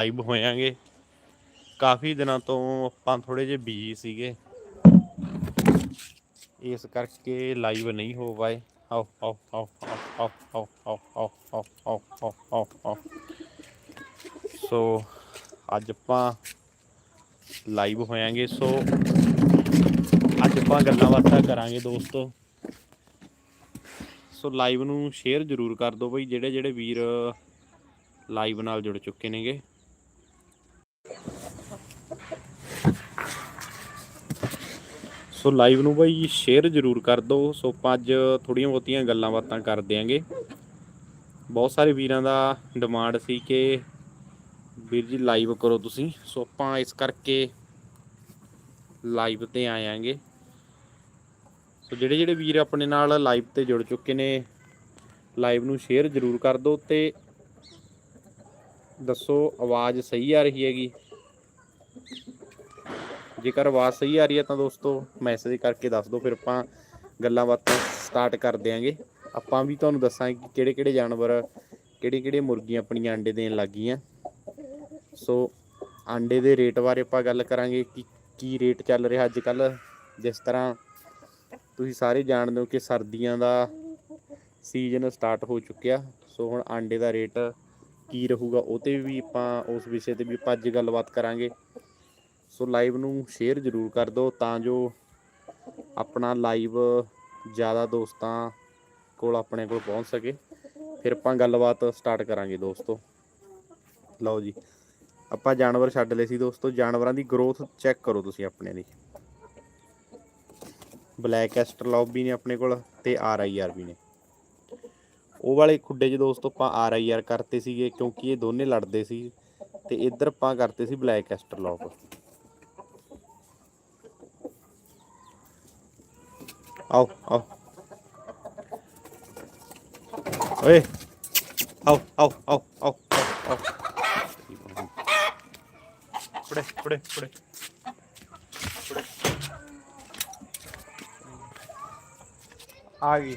Live ਹੋਇਆਂਗੇ ਕਾਫੀ ਦਿਨਾਂ ਤੋਂ ਆਪਾਂ ਥੋੜੇ ਜਿਹੇ ਬਿਜ਼ੀ ਸੀਗੇ ਇਸ ਕਰਕੇ ਲਾਈਵ ਨਹੀਂ ਹੋ ਪਾਏ ਆਓ ਆਓ ਆਓ ਆਓ ਆਓ ਆਓ ਆਓ ਆਓ ਆਓ ਆਓ ਆਓ ਆਓ ਸੋ ਅੱਜ ਆਪਾਂ ਲਾਈਵ ਹੋਇਆਂਗੇ ਸੋ ਅੱਜ ਆਪਾਂ ਗੱਲਾਂ ਬਾਤਾਂ ਕਰਾਂਗੇ ਦੋਸਤੋ ਸੋ ਲਾਈਵ ਨੂੰ ਸ਼ੇਅਰ ਜ਼ਰੂਰ ਕਰ ਦਿਓ ਬਈ ਜਿਹੜੇ ਜਿਹੜੇ ਵੀਰ ਲਾਈਵ ਨਾਲ ਜੁੜ ਚੁੱਕੇ ਨੇਗੇ ਸੋ ਲਾਈਵ ਨੂੰ ਬਾਈ ਸ਼ੇਅਰ ਜ਼ਰੂਰ ਕਰ ਦਿਓ। ਸੋ ਆਪਾਂ ਅੱਜ ਥੋੜੀਆਂ ਬਹੁਤੀਆਂ ਗੱਲਾਂ ਬਾਤਾਂ ਕਰ ਦਿਆਂਗੇ। ਬਹੁਤ ਸਾਰੇ ਵੀਰਾਂ ਦਾ ਡਿਮਾਂਡ ਸੀ ਕਿ ਵੀਰ ਜੀ ਲਾਈਵ ਕਰੋ ਤੁਸੀਂ। ਸੋ ਆਪਾਂ ਇਸ ਕਰਕੇ ਲਾਈਵ ਤੇ ਆਇਆਂਗੇ ਸੋ ਜਿਹੜੇ ਜਿਹੜੇ ਵੀਰ ਆਪਣੇ ਨਾਲ ਲਾਈਵ ਤੇ ਜੁੜ ਚੁੱਕੇ ਨੇ, ਲਾਈਵ ਨੂੰ ਸ਼ੇਅਰ ਜ਼ਰੂਰ ਕਰ ਦਿਓ ਤੇ ਦੱਸੋ, ਆਵਾਜ਼ ਸਹੀ ਆ ਰਹੀ ਹੈਗੀ? ਜੇਕਰ ਆਵਾਜ਼ ਸਹੀ ਆ ਰਹੀ ਹੈ ਤਾਂ ਦੋਸਤੋ ਮੈਸੇਜ ਕਰਕੇ ਦੱਸ ਦਿਓ, ਫਿਰ ਆਪਾਂ ਗੱਲਾਂ ਬਾਤਾਂ ਸਟਾਰਟ ਕਰ ਦਿਆਂਗੇ। ਆਪਾਂ ਵੀ ਤੁਹਾਨੂੰ ਦੱਸਾਂਗੇ ਕਿ ਕਿਹੜੇ ਕਿਹੜੇ ਜਾਨਵਰ ਕਿਹੜੇ ਕਿਹੜੇ ਮੁਰਗੀਆਂ ਆਪਣੀਆਂ ਅੰਡੇ ਦੇਣ ਲੱਗੀਆਂ। ਸੋ, ਅੰਡੇ ਦੇ ਰੇਟ ਬਾਰੇ ਆਪਾਂ ਗੱਲ ਕਰਾਂਗੇ ਕਿ ਕੀ ਰੇਟ ਚੱਲ ਰਿਹਾ ਅੱਜ ਕੱਲ ਜਿਸ ਤਰ੍ਹਾਂ ਤੁਸੀਂ ਸਾਰੇ ਜਾਣਦੇ ਹੋ ਕਿ ਸਰਦੀਆਂ ਦਾ ਸੀਜ਼ਨ ਸਟਾਰਟ ਹੋ ਚੁੱਕਿਆ। ਸੋ ਹੁਣ ਆਂਡੇ ਦਾ ਰੇਟ ਕੀ ਰਹੂਗਾ, ਉਹ ਤੇ ਵੀ ਆਪਾਂ ਉਸ ਵਿਸ਼ੇ ਤੇ ਵੀ ਆਪਾਂ ਅੱਜ ਗੱਲਬਾਤ ਕਰਾਂਗੇ। ਸੋ ਲਾਈਵ ਨੂੰ ਸ਼ੇਅਰ ਜ਼ਰੂਰ ਕਰ ਦਿਓ ਤਾਂ ਜੋ ਆਪਣਾ ਲਾਈਵ ਜ਼ਿਆਦਾ ਦੋਸਤਾਂ ਕੋਲ ਆਪਣੇ ਕੋਲ ਪਹੁੰਚ ਸਕੇ। ਫਿਰ ਆਪਾਂ ਗੱਲਬਾਤ ਸਟਾਰਟ ਕਰਾਂਗੇ ਦੋਸਤੋ। ਲਓ ਜੀ, ਆਪਾਂ ਜਾਨਵਰ ਛੱਡ ਲਏ ਸੀ ਦੋਸਤੋ। ਜਾਨਵਰਾਂ ਦੀ ਗਰੋਥ ਚੈੱਕ ਕਰੋ ਤੁਸੀਂ ਆਪਣੇ ਦੀ ਬਲੈਕ ਐਸਟਰਲੌਬ ਵੀ ਨੇ ਆਪਣੇ ਕੋਲ ਤੇ ਆਰ ਆਈ ਆਰ ਵੀ ਨੇ। ਉਹ ਵਾਲੇ ਖੁੱਡੇ 'ਚ ਦੋਸਤੋ ਆਪਾਂ ਆਰ ਆਈ ਆਰ ਕਰਤੇ ਸੀਗੇ, ਕਿਉਂਕਿ ਇਹ ਦੋਨੇ ਲੜਦੇ ਸੀ ਤੇ ਇੱਧਰ ਆਪਾਂ ਕਰਤੇ ਸੀ ਬਲੈਕ ਐਸਟਰਲੌਬ ਆਓ ਆਓ। ਓਏ, ਆਓ ਆਓ ਆਓ ਆਓ ਆਓ। ਫੜੇ ਫੜੇ ਫੜੇ। ਆ ਗਈ।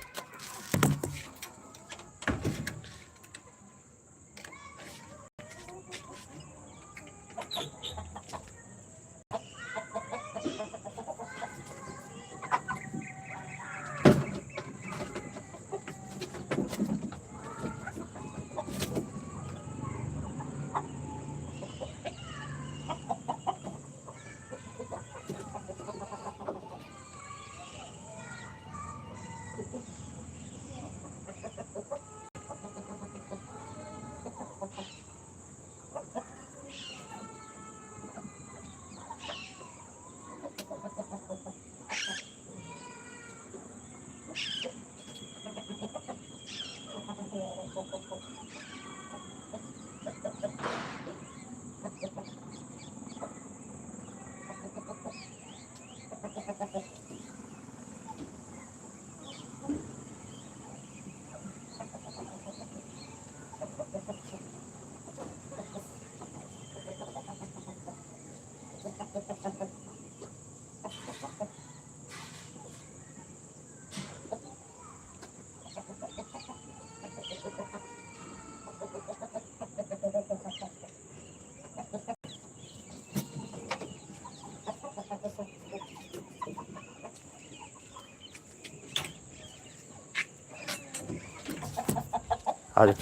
ਆ ਜਾ।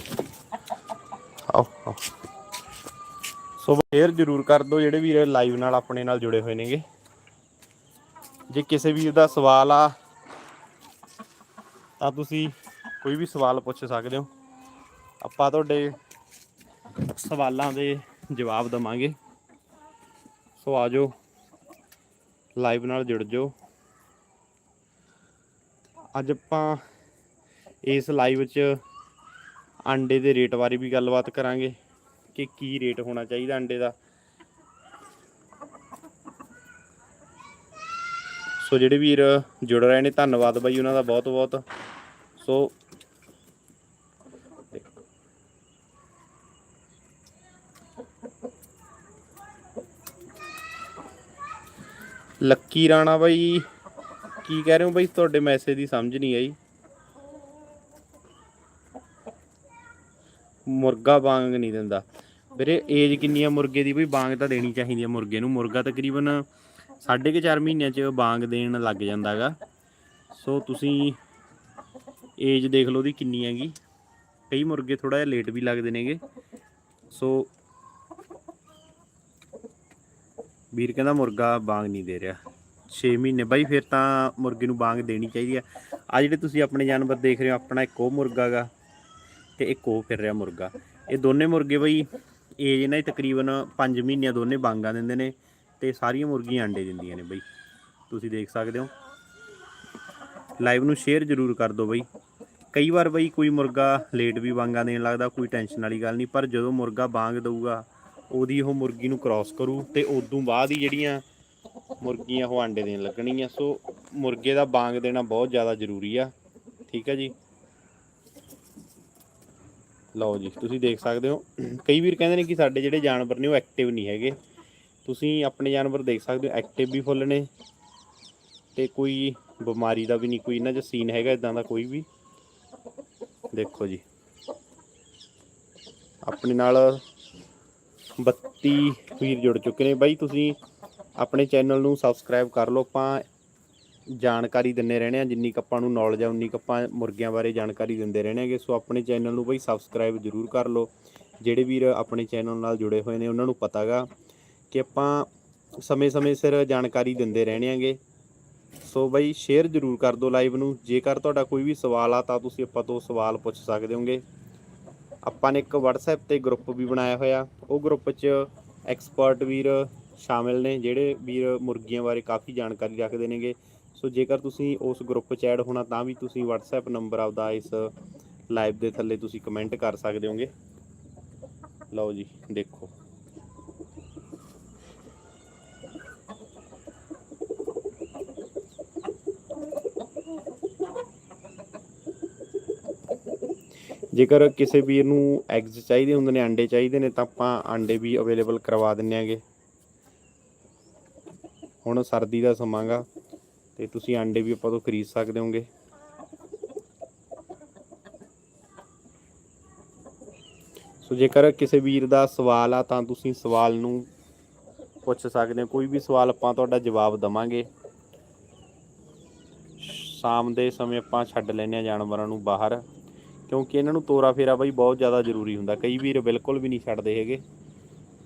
ਆਓ ਆਓ। ਸੋ ਸ਼ੇਅਰ ਜ਼ਰੂਰ ਕਰ ਦਿਓ ਜਿਹੜੇ ਵੀਰ ਲਾਈਵ ਨਾਲ ਆਪਣੇ ਨਾਲ ਜੁੜੇ ਹੋਏ ਨੇਗੇ। ਜੇ ਕਿਸੇ ਵੀਰ ਦਾ ਸਵਾਲ ਆ, ਤਾਂ ਤੁਸੀਂ ਕੋਈ ਵੀ ਸਵਾਲ ਪੁੱਛ ਸਕਦੇ ਹੋ। ਆਪਾਂ ਤੁਹਾਡੇ ਸਵਾਲਾਂ ਦੇ ਜਵਾਬ ਦਵਾਂਗੇ। ਸੋ ਆਜੋ ਲਾਈਵ ਨਾਲ ਜੁੜ ਜਾਓ। ਅੱਜ ਆਪਾਂ ਇਸ ਲਾਈਵ 'ਚ ਅੰਡੇ ਦੇ ਰੇਟ ਬਾਰੇ ਵੀ ਗੱਲਬਾਤ ਕਰਾਂਗੇ ਕਿ ਕੀ ਰੇਟ ਹੋਣਾ ਚਾਹੀਦਾ ਅੰਡੇ ਦਾ। ਸੋ ਜਿਹੜੇ ਵੀਰ ਜੁੜ ਰਹੇ ਨੇ, ਧੰਨਵਾਦ ਬਾਈ ਉਹਨਾਂ ਦਾ ਬਹੁਤ ਬਹੁਤ। ਸੋ ਲੱਕੀ ਰਾਣਾ ਬਾਈ, ਕੀ ਕਹਿ ਰਹੇ ਹੋ ਬਾਈ? ਤੁਹਾਡੇ ਮੈਸੇਜ ਦੀ ਸਮਝ ਨਹੀਂ ਆਈ। ਮੁਰਗਾ ਵਾਂਗ ਨਹੀਂ ਦਿੰਦਾ। ਵੀਰੇ ਏਜ ਕਿੰਨੀ ਆ ਮੁਰਗੇ ਦੀ? ਵੀ ਬਾਂਗ ਤਾਂ ਦੇਣੀ ਚਾਹੀਦੀ ਆ ਮੁਰਗੇ ਨੂੰ। ਮੁਰਗਾ ਤਕਰੀਬਨ ਸਾਢੇ ਕੁ ਚਾਰ ਮਹੀਨਿਆਂ ਚ ਬਾਂਗ ਦੇਣ ਲੱਗ ਜਾਂਦਾਗਾ ਸੋ ਤੁਸੀਂ ਏਜ ਦੇਖ ਲਓ ਦੀ ਕਿੰਨੀ ਹੈਗੀ। ਕਈ ਮੁਰਗੇ ਥੋੜਾ ਜਿਹਾ ਲੇਟ ਵੀ ਲੱਗਦੇ ਨੇਗੇ। ਸੋ ਵੀਰ ਕਹਿੰਦਾ ਮੁਰਗਾ ਬਾਂਗ ਨਹੀਂ ਦੇ ਰਿਹਾ। 6 ਮਹੀਨੇ, ਬਾਈ ਫਿਰ ਤਾਂ ਮੁਰਗੇ ਨੂੰ ਬਾਂਗ ਦੇਣੀ ਚਾਹੀਦੀ ਆ। ਆ ਜਿਹੜੇ ਤੁਸੀਂ ਆਪਣੇ ਜਾਨਵਰ ਦੇਖ ਰਹੇ ਹੋ, ਆਪਣਾ ਇੱਕ ਉਹ ਮੁਰਗਾ ਗਾ ਤੇ ਇੱਕ ਉਹ ਫਿਰ ਰਿਹਾ ਮੁਰਗਾ। ਇਹ ਦੋਨੇ ਮੁਰਗੇ ਬਈ ਏਜ ਇਹਨਾਂ ਦੀ ਤਕਰੀਬਨ 5 ਮਹੀਨਿਆਂ ਦੋਨੇ ਬਾਂਗਾਂ ਦਿੰਦੇ ਨੇ ਤੇ ਸਾਰੀਆਂ ਮੁਰਗੀਆਂ ਅੰਡੇ ਦਿੰਦੀਆਂ ਨੇ ਬਈ। ਤੁਸੀਂ ਦੇਖ ਸਕਦੇ ਹੋ। ਲਾਈਵ ਨੂੰ ਸ਼ੇਅਰ ਜ਼ਰੂਰ ਕਰ ਦਿਓ ਬਈ। ਕਈ ਵਾਰ ਬਈ ਕੋਈ ਮੁਰਗਾ ਲੇਟ ਵੀ ਬਾਂਗਾਂ ਦੇਣ ਲੱਗਦਾ, ਕੋਈ ਟੈਨਸ਼ਨ ਵਾਲੀ ਗੱਲ ਨਹੀਂ, ਪਰ ਜਦੋਂ ਮੁਰਗਾ ਬਾਂਗ ਦਊਗਾ, ਉਹਦੀ ਉਹ ਮੁਰਗੀ ਨੂੰ ਕ੍ਰਾਸ ਕਰੂ ਤੇ ਉਦੋਂ ਬਾਅਦ ਹੀ ਜਿਹੜੀਆਂ ਮੁਰਗੀਆਂ ਉਹ ਆਂਡੇ ਦੇਣ ਲੱਗਣੀਆਂ। ਸੋ ਮੁਰਗੇ ਦਾ ਬਾਂਗ ਦੇਣਾ ਬਹੁਤ ਜ਼ਿਆਦਾ ਜ਼ਰੂਰੀ ਆ। ਠੀਕ ਹੈ ਜੀ? ਲਓ ਜੀ, ਤੁਸੀਂ ਦੇਖ ਸਕਦੇ ਹੋ। ਕਈ ਵੀਰ ਕਹਿੰਦੇ ਨੇ ਕਿ ਸਾਡੇ ਜਿਹੜੇ ਜਾਨਵਰ ਨੇ ਉਹ ਐਕਟਿਵ ਨਹੀਂ ਹੈਗੇ। ਤੁਸੀਂ ਆਪਣੇ ਜਾਨਵਰ ਦੇਖ ਸਕਦੇ ਹੋ ਐਕਟਿਵ ਵੀ ਫੁੱਲ ਨੇ। ਤੇ ਕੋਈ ਬਿਮਾਰੀ ਦਾ ਵੀ ਨਹੀਂ, ਕੋਈ ਇਹਨਾਂ 'ਚ ਸੀਨ ਹੈਗਾ ਇਦਾਂ ਦਾ ਕੋਈ ਵੀ। ਦੇਖੋ ਜੀ। ਆਪਣੇ ਨਾਲ 32 ਵੀਰ ਜੁੜ ਚੁੱਕੇ ਨੇ। ਬਾਈ, ਤੁਸੀਂ ਆਪਣੇ ਚੈਨਲ ਨੂੰ ਸਬਸਕ੍ਰਾਈਬ ਕਰ ਲਓ ਆਪਾਂ। ਜਾਣਕਾਰੀ ਦਿੰਨੇ ਰਹਿਣੇ ਆ ਜਿੰਨੀ ਕੁ ਆਪਾਂ ਨੂੰ ਨੌਲੇਜ ਆ, ਉਨੀ ਕੁ ਆਪਾਂ ਮੁਰਗਿਆਂ ਬਾਰੇ ਜਾਣਕਾਰੀ ਦਿੰਦੇ ਰਹਿਣੇ ਹੈਗੇ। ਸੋ ਆਪਣੇ ਚੈਨਲ ਨੂੰ ਬਈ ਸਬਸਕ੍ਰਾਈਬ ਜ਼ਰੂਰ ਕਰ ਲਓ। ਜਿਹੜੇ ਵੀਰ ਆਪਣੇ ਚੈਨਲ ਨਾਲ ਜੁੜੇ ਹੋਏ ਨੇ, ਉਹਨਾਂ ਨੂੰ ਪਤਾਗਾ ਕਿ ਆਪਾਂ ਸਮੇਂ-ਸਮੇਂ ਸਿਰ ਜਾਣਕਾਰੀ ਦਿੰਦੇ ਰਹਿਣੇ ਆਂਗੇ ਸੋ ਬਈ ਸ਼ੇਅਰ ਜ਼ਰੂਰ ਕਰ ਦਿਓ ਲਾਈਵ ਨੂੰ। ਜੇਕਰ ਤੁਹਾਡਾ ਕੋਈ ਵੀ ਸਵਾਲ ਆ, ਤਾਂ ਤੁਸੀਂ ਆਪਾਂ ਤੋਂ ਸਵਾਲ ਪੁੱਛ ਸਕਦੇ ਹੋਗੇ। ਆਪਾਂ ਨੇ ਇੱਕ WhatsApp ਤੇ ਗਰੁੱਪ ਵੀ ਬਣਾਇਆ ਹੋਇਆ। ਉਹ ਗਰੁੱਪ 'ਚ ਐਕਸਪਰਟ ਵੀਰ ਸ਼ਾਮਿਲ ਨੇ, ਜਿਹੜੇ ਵੀਰ ਮੁਰਗੀਆਂ ਬਾਰੇ ਕਾਫੀ ਜਾਣਕਾਰੀ ਰੱਖਦੇ ਨੇਗੇ। ਸੋ ਜੇਕਰ ਤੁਸੀਂ ਉਸ ਗਰੁੱਪ 'ਚ ਐਡ ਹੋਣਾ, ਤਾਂ ਵੀ ਤੁਸੀਂ WhatsApp ਨੰਬਰ ਆਪਦਾ ਇਸ ਲਾਈਵ ਦੇ ਥੱਲੇ ਤੁਸੀਂ ਕਮੈਂਟ ਕਰ ਸਕਦੇ ਹੋਗੇ। ਲਓ ਜੀ, ਦੇਖੋ। ਜੇਕਰ ਕਿਸੇ ਵੀਰ ਨੂੰ ਐਗਜ਼ ਚਾਹੀਦੇ ਹੁੰਦੇ ਨੇ, ਅੰਡੇ ਚਾਹੀਦੇ ਨੇ, ਤਾਂ ਆਪਾਂ ਅੰਡੇ ਵੀ ਅਵੇਲੇਬਲ ਕਰਵਾ ਦਿੰਨੇ ਆਂਗੇ ਹੁਣ ਸਰਦੀ ਦਾ ਸਮਾਂ ਗਾ। ਤੇ ਤੁਸੀਂ ਆਂਡੇ ਵੀ ਆਪਾਂ ਤੋਂ ਖਰੀਦ ਸਕਦੇ ਹੋਗੇ। ਸੋ ਜੇਕਰ ਕਿਸੇ ਵੀਰ ਦਾ ਸਵਾਲ ਆ, ਤਾਂ ਤੁਸੀਂ ਸਵਾਲ ਨੂੰ ਪੁੱਛ ਸਕਦੇ ਹੋ। ਕੋਈ ਵੀ ਸਵਾਲ ਆਪਾਂ ਤੁਹਾਡਾ ਜਵਾਬ ਦਵਾਂਗੇ। ਸ਼ਾਮ ਦੇ ਸਮੇਂ ਆਪਾਂ ਛੱਡ ਲੈਨੇ ਆ ਜਾਨਵਰਾਂ ਨੂੰ ਬਾਹਰ, ਕਿਉਂਕਿ ਇਹਨਾਂ ਨੂੰ ਤੋਰਾ ਫੇਰਾ ਬਈ ਬਹੁਤ ਜ਼ਿਆਦਾ ਜ਼ਰੂਰੀ ਹੁੰਦਾ। ਕਈ ਵੀਰ ਬਿਲਕੁਲ ਵੀ ਨਹੀਂ ਛੱਡਦੇ ਹੈਗੇ।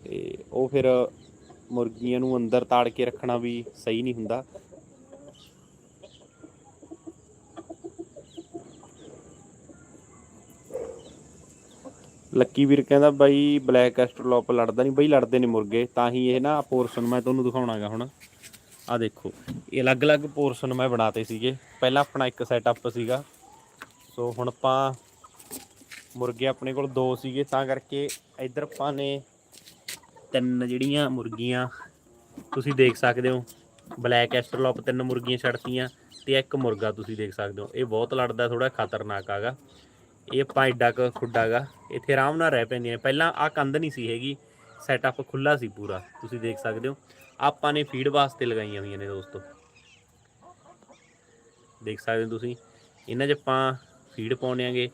ਤੇ ਉਹ ਫਿਰ ਮੁਰਗੀਆਂ ਨੂੰ ਅੰਦਰ ਤਾੜ ਕੇ ਰੱਖਣਾ ਵੀ ਸਹੀ ਨਹੀਂ ਹੁੰਦਾ। ਲੱਕੀ ਵੀਰ ਕਹਿੰਦਾ ਬਾਈ ਬਲੈਕ ਐਸਟਰਲੋਪ ਲੜਦਾ ਨਹੀਂ, ਬਈ ਲੜਦੇ ਨੇ ਮੁਰਗੇ, ਤਾਂ ਹੀ ਇਹ ਨਾ ਪੋਰਸ਼ਨ ਮੈਂ ਤੁਹਾਨੂੰ ਦਿਖਾਉਣਾਗਾ ਹੁਣ। ਆ ਦੇਖੋ, ਇਹ ਅਲੱਗ-ਅਲੱਗ ਪੋਰਸ਼ਨ ਮੈਂ ਬਣਾਤੇ ਸੀਗੇ। ਪਹਿਲਾਂ ਆਪਣਾ ਇੱਕ ਸੈਟਅਪ ਸੀਗਾ। ਸੋ ਹੁਣ ਆਪਾਂ ਮੁਰਗੇ ਆਪਣੇ ਕੋਲ ਦੋ ਸੀਗੇ, ਤਾਂ ਕਰਕੇ ਇੱਧਰ ਆਪਾਂ ਨੇ ਤਿੰਨ ਜਿਹੜੀਆਂ ਮੁਰਗੀਆਂ, ਤੁਸੀਂ ਦੇਖ ਸਕਦੇ ਹੋ। ਬਲੈਕ ਐਸਟਰਲੋਪ ਤਿੰਨ ਮੁਰਗੀਆਂ ਛੱਡਤੀਆਂ ਤੇ ਇੱਕ ਮੁਰਗਾ ਤੁਸੀਂ ਦੇਖ ਸਕਦੇ ਹੋ। ਇਹ ਬਹੁਤ ਲੜਦਾ ਥੋੜਾ ਖਤਰਨਾਕ ਆਗਾ। ਇਹ ਆਪਾਂ ਐਡਾ ਕੁ, ਖੁੱਡਾ ਗਾ, ਇੱਥੇ ਆਰਾਮ ਨਾਲ ਰਹਿ ਪੈਂਦੀਆਂ ਨੇ। ਪਹਿਲਾਂ ਆ ਕੰਧ ਨਹੀਂ ਸੀ ਹੈਗੀ ਸੈਟਅਪ ਖੁੱਲਾ ਸੀ ਪੂਰਾ, ਤੁਸੀਂ ਦੇਖ ਸਕਦੇ ਹੋ। ਆਪਾਂ ਨੇ ਫੀਡ ਵਾਸਤੇ ਲਗਾਈਆਂ ਹੋਈਆਂ ਨੇ ਦੋਸਤੋ। ਦੇਖ ਸਕਦੇ ਹੋ ਤੁਸੀਂ, ਇਹਨਾਂ 'ਚ ਆਪਾਂ ਫੀਡ ਪਾਉਣੇ ਆਂਗੇ।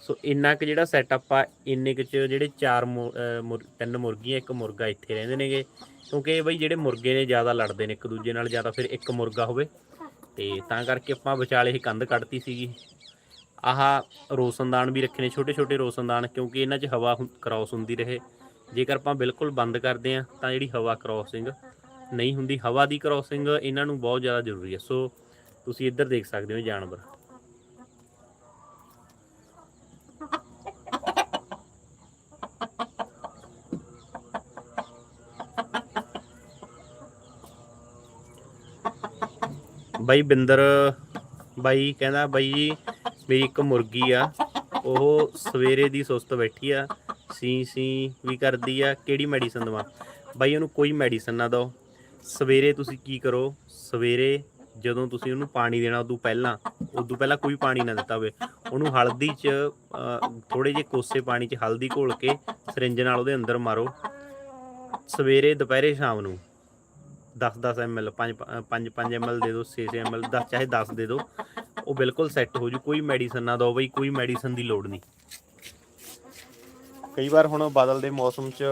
ਸੋ ਇੰਨਾ ਕੁ ਜਿਹੜਾ ਸੈਟਅਪ ਆ, ਇੰਨੇ ਕੁ ਚ ਜਿਹੜੇ ਚਾਰ ਮੁ- ਮੁਰ- ਤਿੰਨ ਮੁਰਗੀਆਂ, ਇੱਕ ਮੁਰਗਾ ਇੱਥੇ ਰਹਿੰਦੇ ਨੇਗੇ। ਕਿਉਂਕਿ ਬਈ ਜਿਹੜੇ ਮੁਰਗੇ ਨੇ ਜ਼ਿਆਦਾ ਲੜਦੇ ਨੇ, ਇੱਕ ਦੂਜੇ ਨਾਲ ਜ਼ਿਆਦਾ ਫਿਰ ਇੱਕ ਮੁਰਗਾ ਹੋਵੇ। ਤੇ ਤਾਂ ਕਰਕੇ ਆਪਾਂ ਵਿਚਾਲੇ ਹੀ ਕੰਧ ਕੱਢਤੀ ਸੀਗੀ। ਆਹ ਰੋਸ਼ਨਦਾਨ ਵੀ ਰੱਖੇ ਨੇ ਛੋਟੇ ਛੋਟੇ ਰੋਸ਼ਨਦਾਨ, ਕਿਉਂਕਿ ਇਹਨਾਂ 'ਚ ਹਵਾ ਕ੍ਰਾਸ ਹੁੰਦੀ ਰਹੇ। ਜੇਕਰ ਆਪਾਂ ਬਿਲਕੁਲ ਬੰਦ ਕਰਦੇ ਆ ਤਾਂ ਜਿਹੜੀ ਹਵਾ ਕ੍ਰਾਸਿੰਗ ਨਹੀਂ ਹੁੰਦੀ, ਹਵਾ ਦੀ ਕ੍ਰਾਸਿੰਗ ਇਹਨਾਂ ਨੂੰ ਬਹੁਤ ਜ਼ਿਆਦਾ ਜ਼ਰੂਰੀ ਹੈ। ਸੋ ਤੁਸੀਂ ਇੱਧਰ ਦੇਖ ਸਕਦੇ ਹੋ ਜਾਨਵਰ। ਬਾਈ ਬਿੰਦਰ, ਬਾਈ ਕਹਿੰਦਾ ਬਾਈ ਜੀ ਮੇਰੀ ਇੱਕ ਮੁਰਗੀ ਆ, ਉਹ ਸਵੇਰੇ ਦੀ ਸੁਸਤ ਬੈਠੀ ਆ, ਸੀ ਸੀ ਵੀ ਕਰਦੀ ਆ, ਕਿਹੜੀ ਮੈਡੀਸਨ ਦਵਾਂ? ਬਾਈ, ਉਹਨੂੰ ਕੋਈ ਮੈਡੀਸਨ ਨਾ ਦਿਓ। ਸਵੇਰੇ ਤੁਸੀਂ ਕੀ ਕਰੋ? ਸਵੇਰੇ ਜਦੋਂ ਤੁਸੀਂ ਉਹਨੂੰ ਪਾਣੀ ਦੇਣਾ ਉਦੋਂ ਪਹਿਲਾਂ ਉਦੋਂ ਪਹਿਲਾਂ ਕੋਈ ਪਾਣੀ ਨਾ ਦਿੱਤਾ ਹੋਵੇ। ਉਹਨੂੰ ਹਲਦੀ 'ਚ ਥੋੜੇ ਜਿਹੇ ਕੋਸੇ ਪਾਣੀ 'ਚ ਹਲਦੀ ਘੋਲ ਕੇ ਸਰਿੰਜ ਨਾਲ ਉਹਦੇ ਅੰਦਰ ਮਾਰੋ। ਸਵੇਰੇ, ਦੁਪਹਿਰੇ, ਸ਼ਾਮ ਨੂੰ 10-10 ml 5 5 ml ਦੇ ਦਿਓ 6 ml 10 ਚਾਹੇ 10 ਦੇ ਦਿਓ। ਉਹ ਬਿਲਕੁਲ ਸੈੱਟ ਹੋ ਜੂ, ਕੋਈ ਮੈਡੀਸਨ ਨਾ ਦਿਓ ਬਈ, ਕੋਈ ਮੈਡੀਸਨ ਦੀ ਲੋੜ ਨਹੀਂ। ਕਈ ਵਾਰ ਹੁਣ ਬਦਲਦੇ ਮੌਸਮ 'ਚ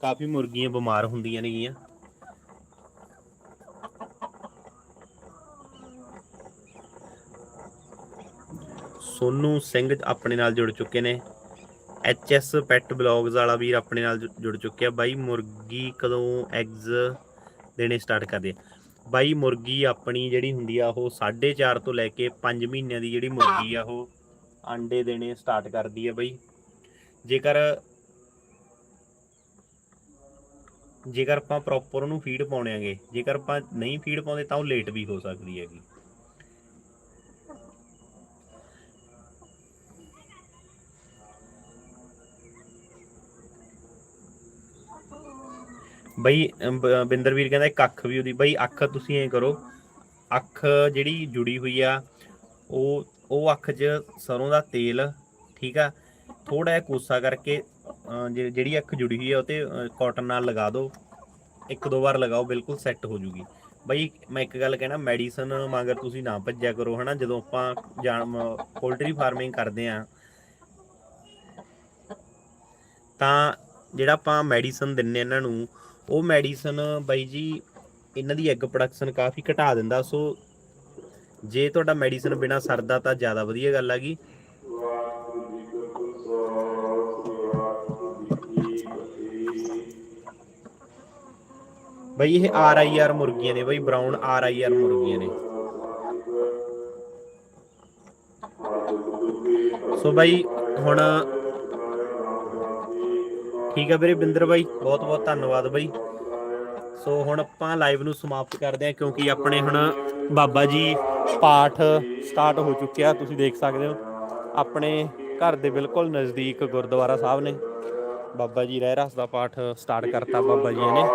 ਕਾਫੀ ਮੁਰਗੀਆਂ ਬਿਮਾਰ ਹੁੰਦੀਆਂ ਨੇਗੀਆਂ। ਸੋਨੂ ਸਿੰਘ ਆਪਣੇ ਨਾਲ ਜੁੜ ਚੁੱਕੇ ਨੇ। ਐਚ ਐਸ ਪੈਟ ਬਲੌਗਸ ਵਾਲਾ ਵੀਰ ਆਪਣੇ ਨਾਲ ਜੁੜ ਚੁੱਕਿਆ। ਬਾਈ ਮੁਰਗੀ ਕਦੋਂ ਐਗਜ਼ ਦੇਣੇ ਸਟਾਰਟ ਕਰਦੇ ਆ? ਬਾਈ ਮੁਰਗੀ ਆਪਣੀ ਜਿਹੜੀ ਹੁੰਦੀ ਆ, ਉਹ 4.5 ਤੋਂ ਲੈ ਕੇ 5 ਮਹੀਨਿਆਂ ਦੀ ਜਿਹੜੀ ਮੁਰਗੀ ਆ, ਉਹ ਆਂਡੇ ਦੇਣੇ ਸਟਾਰਟ ਕਰਦੀ ਆ ਬਾਈ। ਜੇਕਰ ਜੇਕਰ ਆਪਾਂ ਪ੍ਰੋਪਰ ਉਹਨੂੰ ਫੀਡ ਪਾਉਣੇ ਆਂਗੇ, ਜੇਕਰ ਆਪਾਂ ਨਹੀਂ ਫੀਡ ਪਾਉਂਦੇ ਤਾਂ ਉਹ ਲੇਟ ਵੀ ਹੋ ਸਕਦੀ ਹੈਗੀ। ਬਈ ਅਮ, ਬ- ਬਿੰਦਰ ਵੀਰ ਕਹਿੰਦਾ ਇੱਕ ਅੱਖ ਵੀ ਉਹਦੀ। ਬਈ ਅੱਖ ਤੁਸੀਂ ਐ ਕਰੋ ਅੱਖ ਜਿਹੜੀ ਜੁੜੀ ਹੋਈ ਆ ਉਹ ਉਹ ਅੱਖ 'ਚ ਸਰੋਂ ਦਾ ਤੇਲ ਠੀਕ ਆ ਥੋੜਾ ਜਿਹਾ ਕੋਸਾ ਕਰਕੇ ਅ, ਜਿਹੜੀ ਅੱਖ ਜੁੜੀ ਹੋਈ ਆ ਉਹ ਤੇ ਕਾਟਨ ਨਾਲ ਲਗਾ ਦਿਓ ਇੱਕ ਦੋ ਵਾਰ ਲਗਾਓ ਬਿਲਕੁਲ ਸੈੱਟ ਹੋ ਜੂਗੀ। ਬਈ ਮੈਂ ਇੱਕ ਗੱਲ ਕਹਿਣਾ ਮੈਡੀਸਨ ਮਗਰ ਤੁਸੀਂ ਨਾ ਭੱਜਿਆ ਕਰੋ ਹਨਾ? ਜਦੋਂ ਆਪਾਂ ਜਾਨ ਪੋਲਟਰੀ ਫਾਰਮਿੰਗ ਕਰਦੇ ਆ ਤਾਂ ਜਿਹੜਾ ਆਪਾਂ ਮੈਡੀਸਨ ਦਿੰਨੇ ਇਹਨਾਂ ਨੂੰ ਉਹ ਮੈਡੀਸਨ ਬਾਈ ਜੀ ਇਹਨਾਂ ਦੀ ਐਗ ਪ੍ਰੋਡਕਸ਼ਨ ਕਾਫੀ ਘਟਾ ਦਿੰਦਾ, ਸੋ ਜੇ ਤੁਹਾਡਾ ਮੈਡੀਸਨ ਬਿਨਾ ਸਰਦਾ ਤਾਂ ਜ਼ਿਆਦਾ ਵਧੀਆ ਗੱਲ ਹੈਗੀ ਬਈ ਇਹ ਆਰ ਆਈ ਆਰ ਮੁਰਗੀਆਂ ਨੇ ਬਈ ਬਰਾਊਨ ਆਰ ਆਈ ਆਰ ਮੁਰਗੀਆਂ ਨੇ। ਸੋ ਬਾਈ ਹੁਣ ਠੀਕ ਆ ਵੀਰੇ ਬਿੰਦਰ ਬਾਈ, ਬਹੁਤ ਬਹੁਤ ਧੰਨਵਾਦ ਬਾਈ। ਸੋ ਹੁਣ ਆਪਾਂ ਲਾਈਵ ਨੂੰ ਸਮਾਪਤ ਕਰਦੇ ਹਾਂ ਕਿਉਂਕਿ ਆਪਣੇ ਹੁਣ ਬਾਬਾ ਜੀ ਪਾਠ ਸਟਾਰਟ ਹੋ ਚੁੱਕਿਆ, ਤੁਸੀਂ ਦੇਖ ਸਕਦੇ ਹੋ। ਆਪਣੇ ਘਰ ਦੇ ਬਿਲਕੁਲ ਨਜ਼ਦੀਕ ਗੁਰਦੁਆਰਾ ਸਾਹਿਬ ਨੇ। ਬਾਬਾ ਜੀ ਰਹਿ ਰਸ ਦਾ ਪਾਠ ਸਟਾਰਟ ਕਰਤਾ ਬਾਬਾ ਜੀ ਨੇ।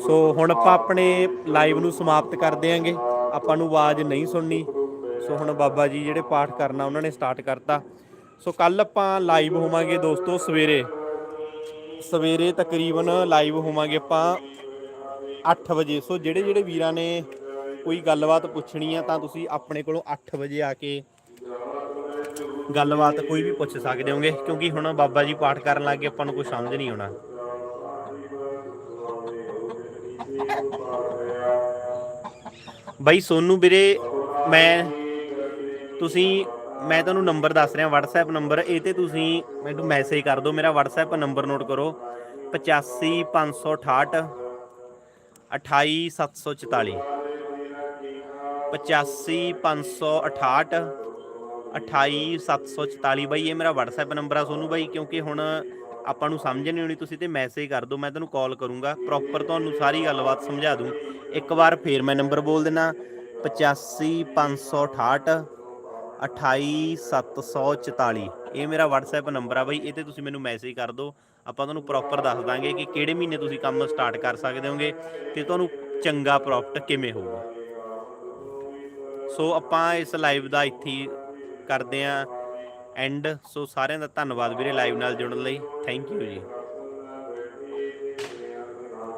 ਸੋ ਹੁਣ ਆਪਾਂ ਆਪਣੇ ਲਾਈਵ ਨੂੰ ਸਮਾਪਤ ਕਰ ਦਿਆਂਗੇ ਆਪਾਂ ਨੂੰ ਆਵਾਜ਼ ਨਹੀਂ ਸੁਣਨੀ। ਸੋ ਹੁਣ ਬਾਬਾ ਜੀ ਜਿਹੜੇ ਪਾਠ ਕਰਨਾ ਉਹਨਾਂ ਨੇ ਸਟਾਰਟ ਕਰਤਾ। ਸੋ ਕੱਲ ਆਪਾਂ ਲਾਈਵ ਹੋਵਾਂਗੇ ਦੋਸਤੋ ਸਵੇਰੇ। ਸਵੇਰੇ ਤਕਰੀਬਨ ਲਾਈਵ ਹੋਵਾਂਗੇ ਆਪਾਂ 8 ਵਜੇ। ਸੋ ਜਿਹੜੇ ਜਿਹੜੇ ਵੀਰਾਂ ਨੇ ਕੋਈ ਗੱਲਬਾਤ ਪੁੱਛਣੀ ਆ ਤਾਂ ਤੁਸੀਂ ਆਪਣੇ ਕੋਲੋਂ 8 ਵਜੇ ਆ ਕੇ ਗੱਲਬਾਤ ਕੋਈ ਵੀ ਪੁੱਛ ਸਕਦੇ ਹੋਗੇ, ਕਿਉਂਕਿ ਹੁਣ ਬਾਬਾ ਜੀ ਪਾਠ ਕਰਨ ਲੱਗੇ ਆਪਾਂ ਨੂੰ ਕੁਝ ਸਮਝ ਨਹੀਂ ਆਉਣਾ। ਬਾਈ ਸੋਨੂ ਵੀਰੇ, ਮੈਂ ਤੁਸੀਂ ਮੈਂ ਤੁਹਾਨੂੰ ਨੰਬਰ ਦੱਸ ਰਿਹਾ, WhatsApp ਨੰਬਰ, ਇਹ ਤੇ ਤੁਸੀਂ ਮੈਨੂੰ ਮੈਸੇਜ ਕਰ ਦਿਓ, ਮੇਰਾ WhatsApp ਨੰਬਰ ਨੋਟ ਕਰੋ। 85568 28744 85568 28744 ਬਾਈ, ਇਹ ਮੇਰਾ WhatsApp ਨੰਬਰ ਆ ਸੋਨੂੰ ਬਾਈ, ਕਿਉਂਕਿ ਹੁਣ ਆਪਾਂ ਨੂੰ ਸਮਝ ਨਹੀਂ ਆਉਣੀ, ਤੁਸੀਂ ਤੇ ਮੈਸੇਜ ਕਰ ਦਿਓ, ਮੈਂ ਤੁਹਾਨੂੰ ਕਾਲ ਕਰੂੰਗਾ। ਪ੍ਰੋਪਰ ਤੁਹਾਨੂੰ ਸਾਰੀ ਗੱਲਬਾਤ ਸਮਝਾ ਦੂੰ। ਇੱਕ ਵਾਰ ਫੇਰ ਮੈਂ ਨੰਬਰ ਬੋਲ ਦਿੰਨਾ। 85568 28744 ਇਹ ਮੇਰਾ WhatsApp ਨੰਬਰ ਆ ਬਾਈ ਇਹ ਤੇ ਤੁਸੀਂ ਮੈਨੂੰ ਮੈਸੇਜ ਕਰ ਦਿਓ। ਆਪਾਂ ਤੁਹਾਨੂੰ ਪ੍ਰੋਪਰ ਦੱਸ ਦਾਂਗੇ ਕਿ ਕਿਹੜੇ ਮਹੀਨੇ ਤੁਸੀਂ ਕੰਮ ਸਟਾਰਟ ਕਰ ਸਕਦੇ ਹੋਗੇ ਤੇ ਤੁਹਾਨੂੰ ਚੰਗਾ ਪ੍ਰੋਫਿਟ ਕਿਵੇਂ ਹੋਊਗਾ। ਸੋ ਆਪਾਂ ਇਸ ਲਾਈਵ ਦਾ ਇੱਥੇ ਕਰਦੇ ਆਂ ਐਂਡ ਸੋ ਸਾਰਿਆਂ ਦਾ ਧੰਨਵਾਦ ਵੀਰੇ ਲਾਈਵ ਨਾਲ ਜੁੜਨ ਲਈ। ਥੈਂਕ ਯੂ ਜੀ।